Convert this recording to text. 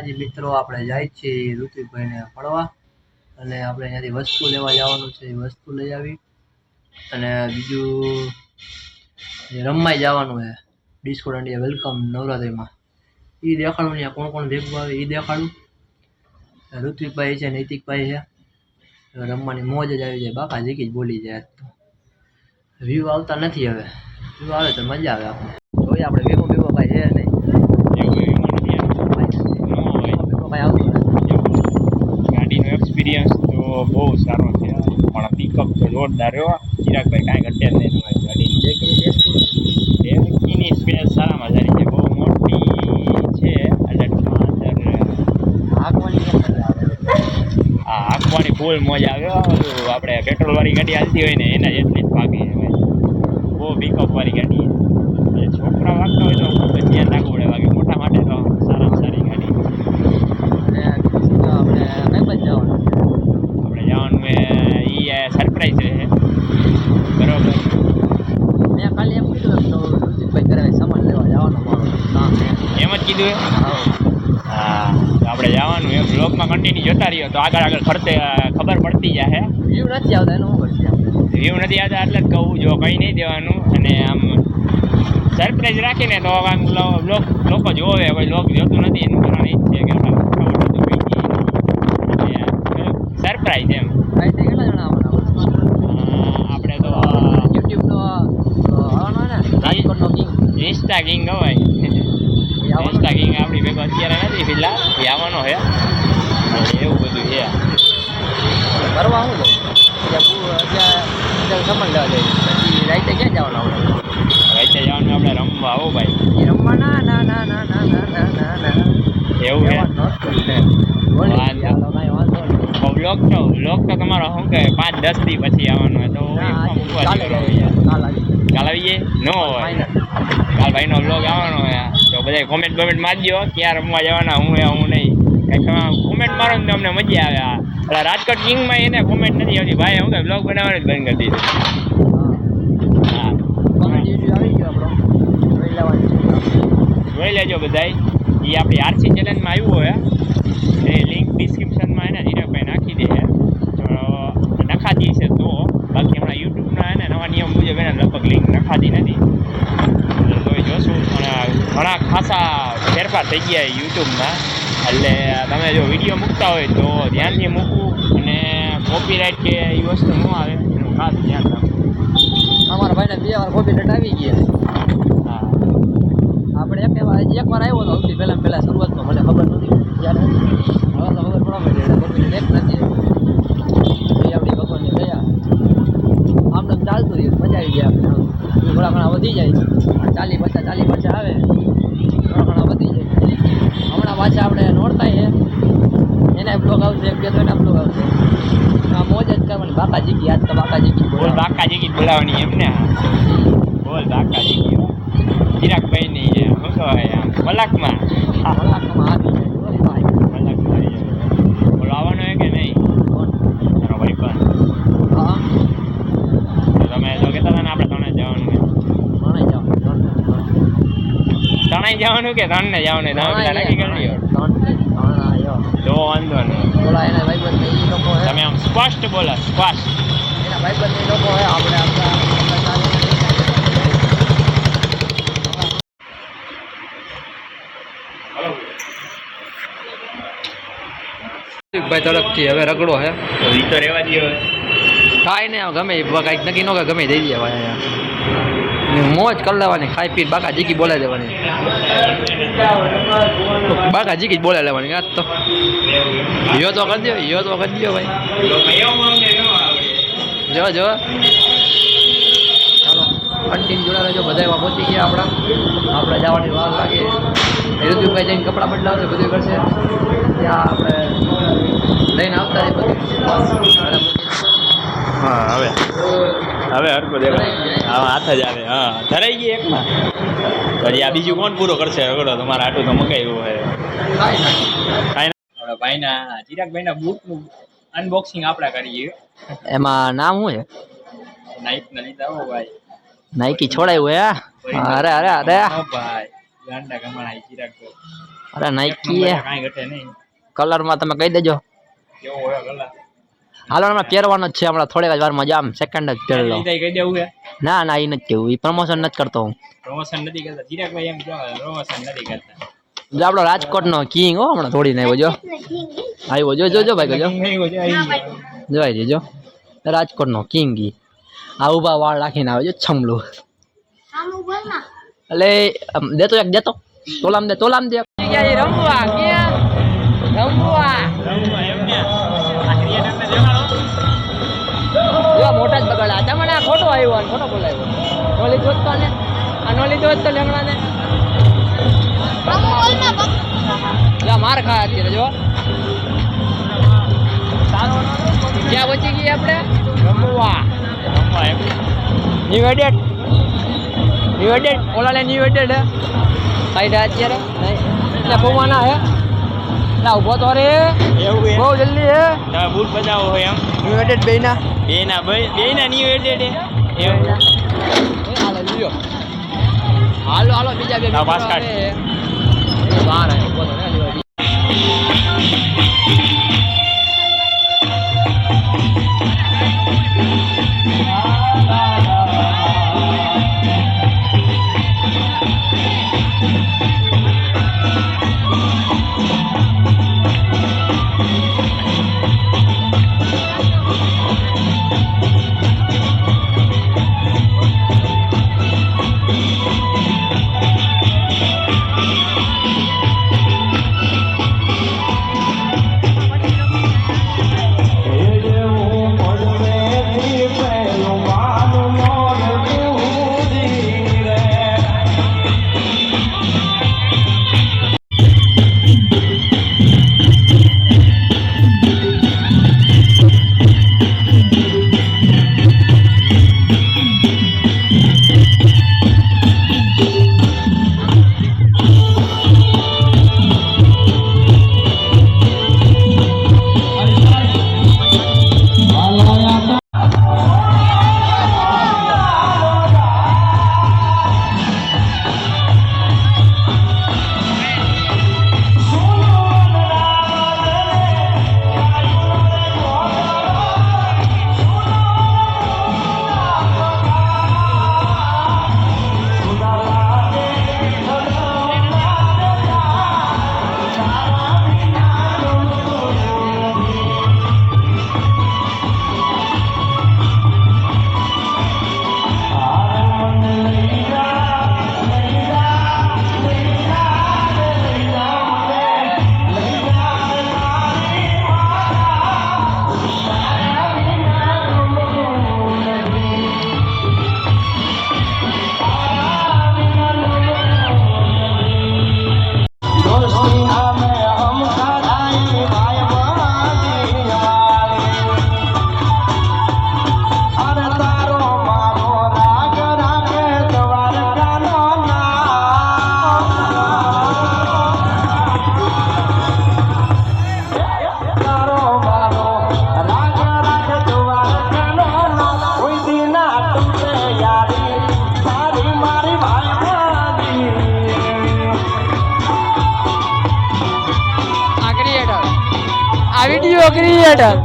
આજે મિત્રો આપણે જાય છીએ ઋતિકભાઈને પડવા અને આપણે અહીંયાથી વસ્તુ લેવા જવાનું છે એ વસ્તુ લઈ આવી. અને બીજું રમવાય જવાનું છે ડિસ્કો ઇન્ડિયા વેલકમ નવરાત્રિમાં. એ દેખાડું ત્યાં કોણ કોણ ભેગું આવે એ દેખાડું. ઋત્વિકભાઈ છે, નૈતિકભાઈ છે. રમવાની મોજ જ આવી જાય, બાપા જીકી જ બોલી જાય તો. વ્યૂ આવતા નથી હવે. વ્યૂ આવે તો મજા આવે આપણે જોઈએ આપણે ભેગો ભેગો ભાઈ છે નહીં ભેગો ભાઈ આવતો નથી ગાડીનો એક્સપિરિયન્સ તો બહુ સારો છે. પણ પિકઅપ તો જોરદાર રહ્યો ચિરાગભાઈ કાંઈ ઘટે જ નહીં તમારી ગાડી ડેકીની સ્પેસ સારામાં સારી છે. બહુ મોટી છે. હા હાંકવાની મજા આવે? ફૂલ મોજ ઓલું આપણે પેટ્રોલ વાળી ગાડી હાલતી હોય ને એના જેટલી જ ભાગી બહુ પિકઅપવાળી ગાડી છોકરા વાગતા હોય તો નાખવું ધ્યાન રાખવું પડે બાકી મોટા માટે તો સારામાં સારી ગાડી અને બીજું તો આપણે કઈ બાજુ જવાનું આપણે જવાનું એ ઈ સરપ્રાઈઝ રહે બરોબર મેં ખાલી એમ કીધું એમ તો ઋતિકભાઈ ઘરે સામાન લેવા જવાનું મારું કામ છે એમ જ કીધું એ? હા આપણે જવાનું એમ. બ્લોગમાં કન્ટિન્યુ જોતા રહીએ તો આગળ આગળ ફરતે ખબર પડતી જાય વ્યૂ નથી આવતા એનું વ્યૂ નથી આવતા એટલે જ કહું જો કંઈ નહીં દેવાનું. અને આમ સરપ્રાઈઝ રાખીને તો આમ બ્લોગ લોક જોવે કોઈ લોક જોતું નથી એનું કારણ એ જ છે કે સરપ્રાઈઝ એમ. કેટલા જણા આપણે તો યુટ્યુબનો ઇન્સ્ટા કિંગ કહેવાય આવવાનો કિંગ આપણી ભેગો અત્યારે નથી ફિલહાલ એ આવવાનો છે. એવું બધું છે. કરવા શું અત્યારે ત્યાં ત્યાં ત્યાં સામાન લેવા જાય પછી રાતે ક્યાં જવાનું આપણે? રાતે જવાનું આપણે રમવા આવો ભાઈ. રમવા ના ના ના ના ના ના ના ના ના. એવું છે. બ્લોગ તો બ્લોગ તો તમારો શું કે પાંચ દસ દી પછી આવવાનો તો કાલે આવીએ નો. કાલ ભાઈનો બ્લોગ આવવાનો હોય તો બધા કોમેન્ટ કોમેન્ટ મારજો. ક્યાં રમવા જવાના હું એ હું નહીં. કોમેન્ટ મારો ને અમને મજા આવે આ. રાજકોટ કિંગમાં એને કોમેન્ટ નથી આવતી. ભાઈ હું કે બ્લોગ બનાવવાનું જ બંધ કરી દીધું. જોઈ લેજો બધાય. એ આપણી આરસી ચેનલમાં આવ્યું હોય. એ લિંક ડિસ્ક્રિપ્શનમાં એને ધીરકભાઈ નાખી દે છે તો નખાતી છે તો બાકી હમણાં યુટ્યુબના એને નવા નિયમ મુજબ એને લગભગ લિંક નખાતી નથી એટલે તોય જોશું પણ ઘણા ખાસા ફેરફાર થઈ ગયા યુટ્યુબમાં. એટલે તમે જો વીડિયો મૂકતા હોય તો ધ્યાનથી મૂકવું અને કોપીરાઇટ કે એ વસ્તુ ન આવે એનું ખાસ ધ્યાન રાખવું અમારા ભાઈને બે વાર કોપીરાઇટ આવી ગયા હા. આપણે એક વાર એક વાર આવ્યો હતો સૌથી પહેલાં પહેલાં શરૂઆતમાં મને ખબર નથી ત્યારે હવે તો ખબર પડવા માંડી એટલે કોપી એક નથી આપણી ભગવાનની દયા. આમ તો ચાલતું રહ્યું મજા આવી જાય આપણે થોડા ઘણા વધી જાય ચાલી બ્રેક બે ત્રણ ડબલું આવશે આ મોજ જ કરવાની. બાકા જીગી યાદ તો બાકા જીગી બોલ બાકા જીગી બોલાવવાની એમને બોલ બાકા જીગી ચિરાગભાઈ ની છે શું કહેવાય આમ મલાકમાં હા મલાકમાં આવી જવાનું કે ત્રણ ને જવાનું ત્રણ નક્કી કરી તો વાંધો નહીં. બોલા એના ભાઈબંધ એ લોકો હે. તમે આમ સ્પષ્ટ બોલા સ્પષ્ટ. એના ભાઈબંધ એ લોકો હે આપણે ભાઈ તરફથી હવે રગડો હે. તો ઈ તો રહેવા દો કાંઈ નહીં ગમે કાંઈક નક્કી ન કે ગમે એ દઈ દેવાય અહીંયા. મોજ કરી લેવાની ખાઈ પી બાકા જીકી બોલાવી દેવાની. બાકા કાજી કઈ બોલાવી લેવાની આ તો. યો તો કરી દો યો તો કરી દો ભાઈ. જો જો. ચાલો કન્ટિન્યુ જોડા રહેજો. બધા પહોંચી ગયા આપણા. આપણે જવાની વાર લાગે. ઋતુભાઈ જઈને કપડાં બદલાવશે બધું કરશે. ત્યાં આપણે લઈને આવતા રહી બધું. હા, હવે. હવે હરકો દેખાય. હા, હાથ જ આવે. હા, ધરાઈ ગઈ એકમાં. પછી આ બીજું કોણ પૂરો કરશે? અગડો તમારા આટલું તો મકાયું હે કાંઈ નહીં કાંઈ ના આપણા ભાઈના ચિરાગભાઈના બૂટનું અનબોક્સિંગ આપણે કરીએ એમાં નામ શું છે? નાઇટના લીધા હો ભાઈ. નાઇકી છોડાયું હે અરે અરે અરે. ભાઈ ગાંડા કમાણા ચિરાગ અરે નાઈકી કાંઈ ઘટે નહીં. કલરમાં તમે કહી દેજો. કેવો હોય કલર? હાલો હમણાં પહેરવાનો જ છે હમણાં થોડીક જ વારમાં જામ સેકન્ડ જ પહેરલો. કહી દેવું છે ના ના એ નથી કેવું. એ પ્રમોશન નથી કરતો હું. પ્રમોશન નથી કરતા. ચિરાગભાઈ એમ જો પ્રમોશન નથી કરતા. જો આપણો રાજકોટનો કિંગ હો હમણાં થોડીને આવ્યો જો. આવ્યો જો જો જો ભાઈ જો. જોઈ દેજો. રાજકોટનો કિંગ ઈ. આ ઊભા વાળ રાખીને આવે જો છમલું. એટલે દેતો એક દેતો તોલામ દે તોલામ દે. રમવા રમવા. ખોટો આવ્યો ખોટો બોલાવ્યો. નોલેજ લીધો તો ને આ નોલેજ જ તો લેમડા ને જા માર ખાય અત્યારે જો. ક્યાં પછી ગઈ આપણે? રમવા. ન્યુ એડેડ ન્યુ એડેડ ઓલા ન્યુ એડેડ હે. સાઈડ અત્યારે. નહીં. એટલે પૌવાના હે. ના ઊભો તો રે. એવું બહુ જલ્દી હે? તમે બૂટ બજાવો હોય એમ. ન્યુ એડેડ બેના બે ના બે ના ન્યુ એડેડ એવું. હાલો લ્યો. હાલો હાલો બીજા બે પાસ કાઢ. બહાર આવ્યો ઊભો તો આ વીડિયો ક્રિએટર.